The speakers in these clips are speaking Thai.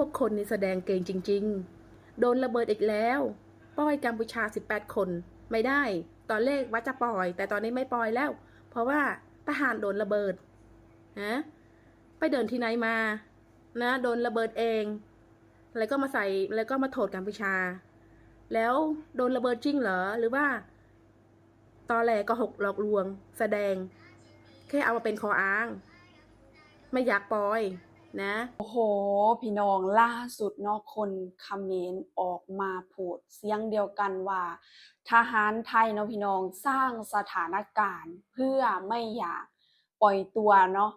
วกคนนี่แสดงเก่งจริง ๆ โดนระเบิดอีกแล้วปล่อยกัมพูชา 18 คน ไม่ได้ ตอนแรกว่าจะปล่อย แต่ตอนนี้ไม่ปล่อยแล้ว เพราะว่าทหารโดนระเบิดฮะไปเดินที่ไหนมา นะ โดนระเบิดเอง แล้วก็มาใส่แล้วก็มาโทษกัมพูชา แล้วโดนระเบิดจริงเหรอ หรือว่าตอแหลก็หกหลอกลวง แสดง แค่เอามาเป็นคออ้าง ไม่อยากปล่อย นะ โอ้โห พี่น้องล่าสุดเนาะคนคอมเมนต์ออกมาพูดเสียงเดียวกันว่า ทหารไทยเนาะพี่น้องสร้างสถานการณ์เพื่อไม่อยากปล่อยตัวเนาะ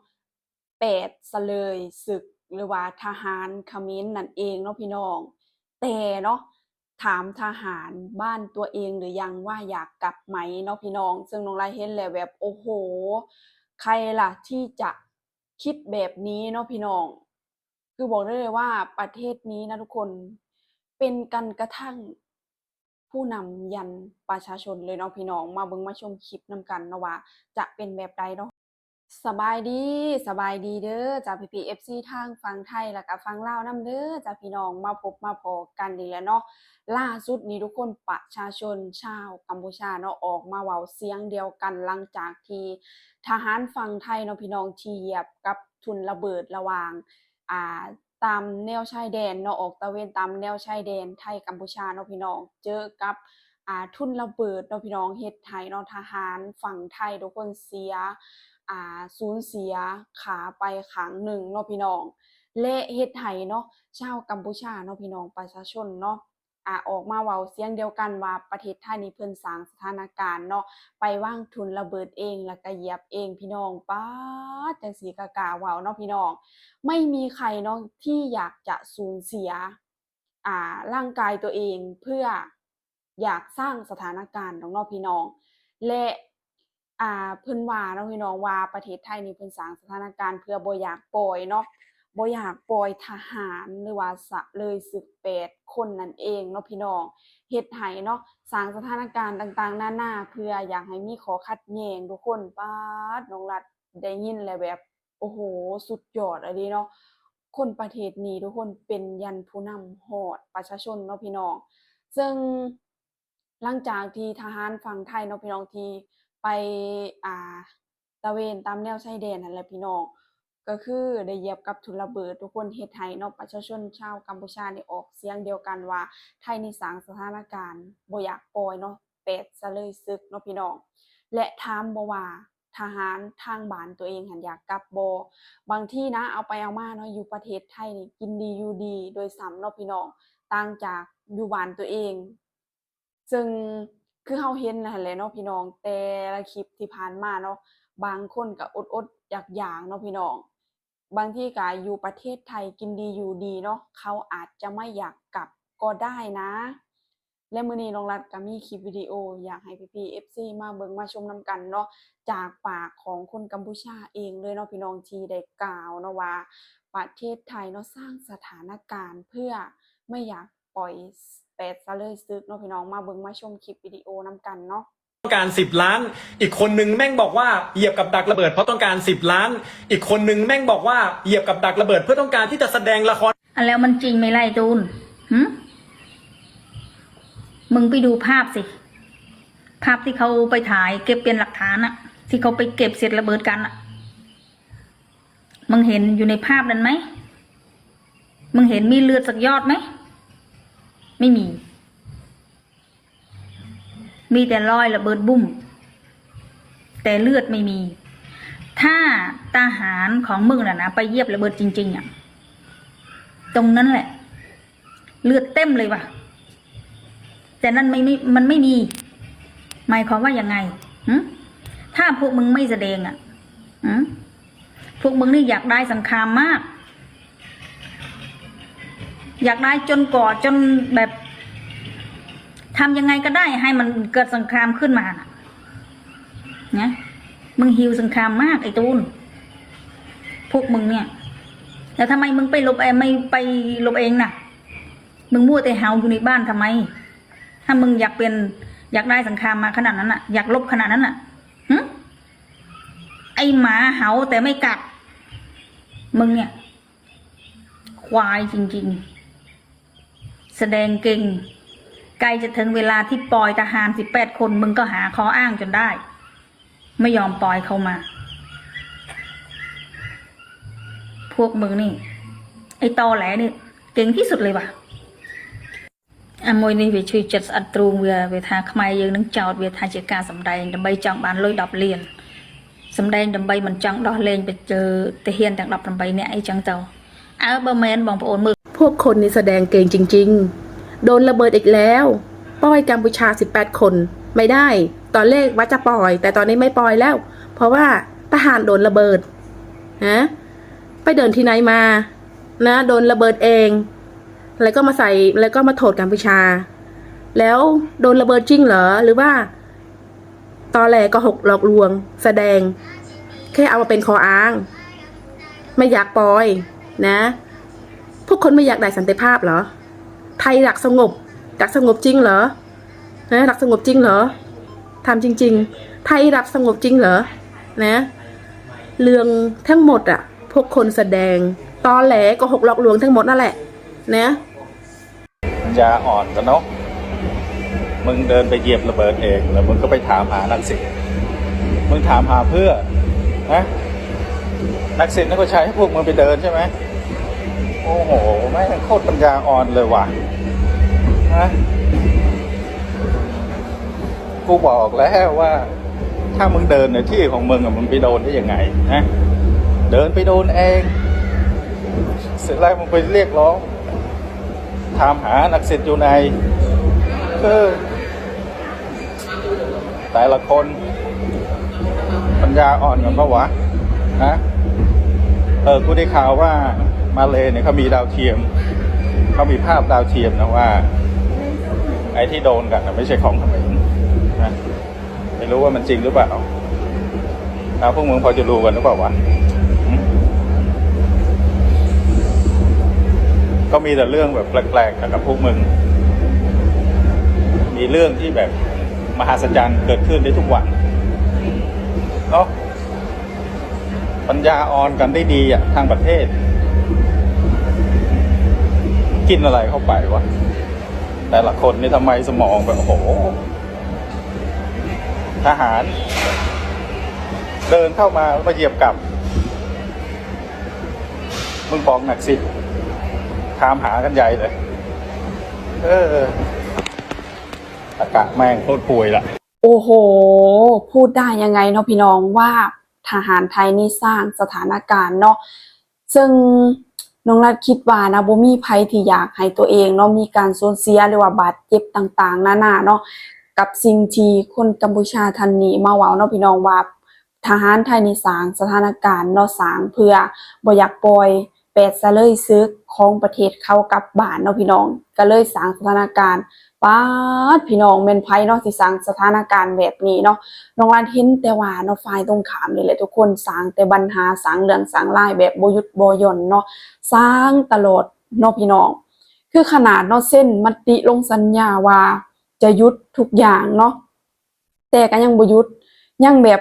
แปดสเลยศึกหรือว่าทหารเมรนั่นเองเนาะพี่น้อง แต่เนาะถามทหารบ้านตัวเองหรือยังว่าอยากกลับไหมเนาะพี่น้อง ซึ่งน้องไลเห็นแล้วแบบโอ้โห ใครล่ะที่จะ คิดแบบนี้เนาะพี่น้อง คือบอกได้เลยว่าประเทศนี้นะทุกคนเป็นกันกระทั่งผู้นำยันประชาชนเลยเนาะพี่น้องมาเบิ่งมาชมคลิปนำกันเนาะว่าจะเป็นแบบใดเนาะ สบายดีสบายดีเด้อจากพีพีเอฟซีทางฟังไทยแล้วก็ฟังลาวนํเด้อจากพี่น้องมาพบมาพอกันดีแล้วเนาะล่าสุดนี้ทุกคนประชาชนชาวกัมพูชาเนาะออกมาเว้าเสียงเดียวกันหลังจากที่ทหารฝั่งไทยเนาะพี่น้องที่เหยียบกับทุนระเบิดระหว่างอ่าตามแนวชายแดนเนาะออกตะเวนตามแนวชายแดนไทยกัมพูชาเนาะพี่น้องเจอกับอ่าทุนระเบิดเนาะพี่น้องเฮ็ดให้เนาะทหารฝั่งไทยทุกคนเสีย อ่าสูญเสียขาไปขางหนึ่งเนาะพี่น้อง และเฮ็ดให้เนาะชาวกัมพูชาเนาะพี่น้องประชาชนเนาะอ่าออกมาเว้าเสียงเดียวกันว่าประเทศไทยนี่เพิ่นสร้างสถานการณ์เนาะไปว่างทุนระเบิดเองแล้วก็เหยียบเองพี่น้องป๊าจังสีกะกาเว้าเนาะพี่น้อง ไม่มีใครเนาะที่อยากจะสูญเสียอ่าร่างกายตัวเองเพื่ออยากสร้างสถานการณ์ของเนาะพี่น้อง และ อ่าเพิ่นว่าเนาะพี่น้องว่าประเทศไทยนี่เพิ่นสร้างสถานการณ์เพื่อบ่อยากปล่อยเนาะบ่อยากปล่อยทหารหรือว่าสะเลยศึกแปดคนนั่นเองเนาะพี่น้องเฮ็ดให้เนาะสร้างสถานการณ์ต่างๆ นานาเพื่ออยากให้มีขอขัดแย้งทุกคนป๊าดน้องรัฐได้ยินแล้วแบบโอ้โหสุดยอดอะเดีเนาะคนประเทศนี้ทุกคนเป็นยันผู้นำฮอดประชาชนเนาะพี่น้องซึ่งหลังจากที่ทหารฝั่งไทยเนาะพี่น้องที่ ไปอ่าตะเวนตามแนวชายแดนนั่นแหละพี่น้องก็คือได้เหยียบกับทุนระเบิด ทุกคนเฮ็ดให้เนาะประชาชนชาวกัมพูชานี่ออกเสียงเดียวกันว่า ไทยนี่สางสถานการณ์บ่อยากปล่อยเนาะแปดซะเลยศึกเนาะพี่น้อง และถามบ่ว่าทหารทางบ้านตัวเองหันอยากกลับบบางที่นะเอาไปเอามาเนาะอยู่ประเทศไทยนี่กินดีอยู่ดี โดยซ้ำเนาะพี่น้องต่างจากอยู่บ้านตัวเอง ซึ่ง คือเฮาเห็นนั่นแหละเนาะพี่น้องแต่ละคลิปที่ผ่านมาเนาะบางคนก็อดๆอยากๆเนาะพี่น้อง บางที่ก็อยู่ประเทศไทยกินดีอยู่ดีเนาะเขาอาจจะไม่อยากกลับก็ได้นะ และมื้อนี้น้องรัฐก็มีคลิปวิดีโอ อยากให้พี่ๆ FC มาเบิ่งมาชมนำกันเนาะจากปากของคนกัมพูชาเองเลยเนาะพี่น้องที่ได้กล่าวเนาะว่าประเทศไทยเนาะสร้างสถานการณ์เพื่อไม่อยากปล่อย แปดซะเลยซึกเนาะพี่น้องมาเบิ่งมาชมคลิปวิดีโอนำกันเนาะต้องการสิบล้าน อีกคนนึงแม่งบอกว่าเหยียบกับดักระเบิดเพราะต้องการสิบล้าน อีกคนนึงแม่งบอกว่าเหยียบกับดักระเบิด เพื่อต้องการที่จะแสดงละครอันแล้วมันจริงไหมไล่ตูนหึมึงไปดูภาพสิ ภาพที่เขาไปถ่าย เก็บเป็นหลักฐานอะที่เขาไปเก็บเสร็จระเบิดกันอะมึงเห็นอยู่ในภาพนั้นไหม มึงเห็นมีเลือดสักยอดไหม ไม่มี มีแต่รอยระเบิดบุ้ม แต่เลือดไม่มี ถ้าทหารของมึงน่ะนะไปเยียบระเบิดจริง ๆอะตรงนั้นแหละ เลือดเต็มเลยว่ะ แต่นั่นไม่ไม่มันไม่มี หมายความว่ายังไงถ้าพวกมึงไม่แสดงอะพวกมึงนี่อยากได้สังคามมาก อยากได้จนก่อจนแบบทำยังไงก็ได้ให้มันเกิดสงครามขึ้นมาน่ะนะมึงหิวสงครามมากไอ้ตูน พวกมึงเนี่ยแล้วทำไมมึงไปลบเองไม่ไปลบเองน่ะ มึงมั่วแต่เฮาอยู่ในบ้านทำไม ถ้ามึงอยากเป็นอยากได้สังครามมาขนาดนั้นน่ะ อยากลบขนาดนั้นน่ะหึไอหมาเห่าแต่ไม่กัด มึงเนี่ยคควายจริง ๆ แสดงเก่ง ใกล้จะถึงเวลาที่ปล่อยทหารสิบแปดคน มึงก็หาข้ออ้างจนได้ ไม่ยอมปล่อยเขามา พวกมึงนี่ ไอ้ตอแหลนี่ เก่งที่สุดเลยว่ะអាមួយនេះវាជួយចិត្តស្អិតទ្រូងវាវាថាខ្មែរយើងនឹងចោតវាថាជាការសម្ដែងដើម្បីចង់បានលុយ10លាន សម្ដែងដើម្បីមិនចង់ដោះលែងទៅជើទាហានទាំង18នាក់អីចឹងទៅអើបើមែនបងប្អូនមើល พ วกคนนี่แสดงเก่งจริง ๆ โดนระเบิดอีกแล้วปล่อยกัมพูชา 18 คน ไม่ได้ ตอนแรกว่าจะปล่อย แต่ตอนนี้ไม่ปล่อยแล้ว เพราะว่าทหารโดนระเบิดฮะไปเดินที่ไหนมา นะโดนระเบิดเอง แล้วก็มาใส่แล้วก็มาโทษกัมพูชา แล้วโดนระเบิดจริงเหรอหรือว่าตอแหลก็หกหลอกลวง แสดง แค่เอามาเป็นคออ้าง ไม่อยากปล่อยนะ พวกคนไม่อยากได้สันติภาพเหรอ ไทยรักสงบรักสงบจริงเหรอนะรักสงบจริงเหรอทำจริง ๆ ไทยรักสงบจริงเหรอนะเรื่องทั้งหมดอะพวกคนแสดงตอแหลก็หกหลอกลวงทั้งหมดนั่นแหละนะปัญญาอ่อนกันเนาะมึงเดินไปเหยียบระเบิดเองแล้วมึงก็ไปถามหานักสิทธิ์มึงถามหาเพื่อนะนักสิทธิ์นักก็ใช้ให้พวกมึงไปเดินใช่ไหม โอ้โหแม่งโคตรปัญญาอ่อนเลยว่ะนะกูบอกแล้วว่า ถ้ามึงเดินในที่ของมึงอะมึงไปโดนได้ยังไงนะเดินไปโดนเอง เสร็จแล้วมึงไปเรียกร้องถามหานักศิษย์อยู่ในเออแต่ละคน ปัญญาอ่อนกันปะวะฮะ เออกูได้ข่าวว่ามาเลเนี่ยเขามีดาวเทียมเขามีภาพดาวเทียมนะว่า ไอ้ที่โดนกันนะไม่ใช่ของเขมรนะไม่รู้ว่ามันจริงหรือเปล่าแล้วพวกมึงพอจะรู้กันหรือเปล่าวะก็มีแต่เรื่องแบบแปลกๆกับพวกมึง มีเรื่องที่แบบมหัศจรรย์เกิดขึ้นได้ทุกวันเนาะ ปัญญาอ่อนกันได้ดีอะทางประเทศ กินอะไรเข้าไปวะแต่ละคนนี่ทำไมสมองแบบโอ้โห ทหาร เดินเข้ามาแล้วมาเหยียบกลับ มึงบอกหนักสิถามหากันใหญ่เลย เออตะกะแม่งโคตรป่วยละ โอ้โห พูดได้ยังไงเนาะพี่น้องว่า ทหารไทยนี่สร้างสถานการณ์เนาะซึ่งน้องรัฐคิดว่านะบ่มีภัยที่อยากให้ตัวเองเนาะมีการสูญเสียหรือว่าบาดเจ็บต่างๆนานาเนาะกับสิ่งที่คนกัมพูชาท่านนี้มาเว้าเนาะพี่น้องว่าทหารไทยนี่สร้างสถานการณ์เนาะสร้างเพื่อบ่อยากปล่อย แปดซะเลยซึกของประเทศเขากลับบ้านเนาะพี่น้อง ก็เลยสร้างสถานการณ์ป้าดพี่น้องแม่นไผเนาะที่สร้างสถานการณ์แบบนี้เนาะน้องลานเห็นแต่ว่าเนาะฝ่ายตรงข้ามนี่แหละทุกคนสร้างแต่ปัญหาสร้างเรื่องสร้างรายแบบบยุดบ่หย่อนเนาะสร้างตลอดเนาะพี่น้อง คือขนาดเนาะเส้นมติลงสัญญาว่าจะยุดทุกอย่างเนาะแต่ก็ยังบยุดยังแบบ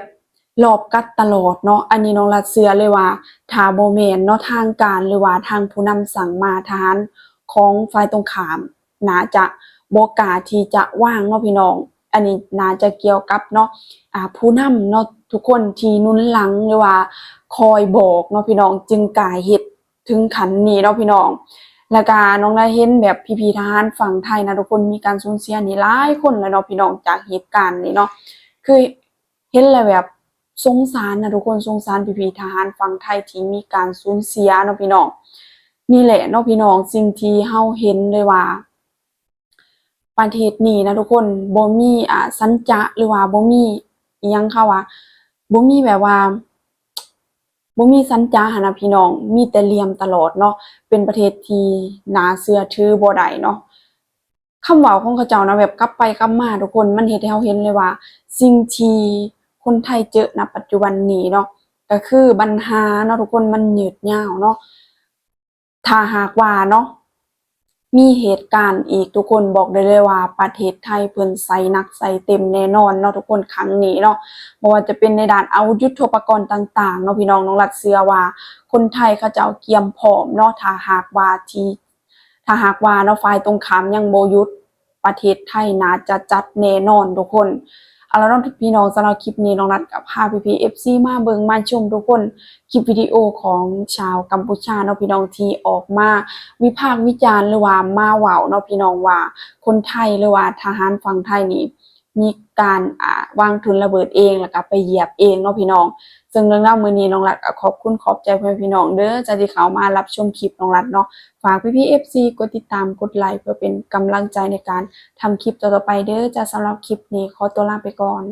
รอบกัดตลอดเนาะ อันนี้น้องรัดเสือเลยว่าถาบ่แม่นเนาะทางการหรือว่าทางผู้นำสั่งมาทหารของฝ่ายตรงขามนาจะโบกาที่จะว่างเนาะพี่น้อง อันนี้น่าจะเกี่ยวกับเนาะอ่าผู้นำเนาะทุกคนที่นุนหลังหรือว่า คอยบอกเนาะพี่น้องจึงกล้าเฮ็ดถึงขันนี้เนาะพี่น้องแล้วก็น้องได้เห็นแบบพี่ๆทหารฝั่งไทยนะทุกคนมีการสูญเสียนี่หลายคนแล้วเนาะพี่น้องจากเหตุการณ์นี้เนาะคือเห็นแล้วแบบ สงสารนะทุกคนสงสารพี่ๆทหารฝั่งไทยที่มีการสูญเสียเนาะพี่น้องนี่แหละเนาะพี่น้องสิ่งที่เฮาเห็นเลยว่า ประเทศนี้นะทุกคนบ่มีอ่าสัญจะหรือว่าบ่มีอยังค่ะว่าบ่มีแบบว่าบ่มีสัญจะหันะพี่น้อง มีแต่เหลี่ยมตลอดเนาะ เป็นประเทศที่น่าเชื่อถือบ่ได้เนาะคำเว้าของเขาเจ้านะแบบกลับไปกลับมาทุกคนมันเฮ็ดให้เราเห็นเลยว่า สิ่งที่ คนไทยเจอณปัจจุบันนี้เนาะก็คือปัญหาเนาะทุกคนมันหยืดยาวเนาะถ้าหากว่าเนาะมีเหตุการณ์อีกทุกคนบอกได้เลยว่าประเทศไทยเพิ่นใส่นักใส่เต็มแน่นอนเนาะทุกคนครั้งนี้เนาะบ่ว่าจะเป็นในด้านอาวุธยุทโธปกรณ์ต่างๆเนาะพี่น้องน้องรัดเชื่อว่า คนไทยเขาจะเจ้าเกียมพร้อมเนาะถ้าหากว่าที่ถ้าหากว่าเนาะฝ่ายตรงข้ามยังบ่ยุดประเทศไทยน่าจะจัดแน่นอนทุกคน เอาละเนาะพี่น้องสำหรับคลิปนี้น้องรัดกับพาพี่ๆ FC มาเบิงมาชมทุกคนคลิปวิดีโอของชาวกัมพูชาเนาะพี่น้องที่ออกมาวิพากษ์วิจารณ์หรือว่ามาเว้าเนาะพี่น้องว่าคนไทยหรือว่าทหารฝั่งไทยนี่ มีการอ่าวางทุนระเบิดเองแล้วก็ไปเหยียบเองเนาะพี่น้อง ซึ่งเรื่องราวมื้อนี้น้องรัดขอบคุณขอบใจเพื่อนพี่น้องเด้อจะที่เขามารับชมคลิปน้องรัดเนาะฝากพี่พี่เอฟซีกดติดตามกดไลค์เพื่อเป็นกำลังใจในการทำคลิปต่อๆไปเด้อจะสำหรับคลิปนี้ขอตัวลาไปก่อน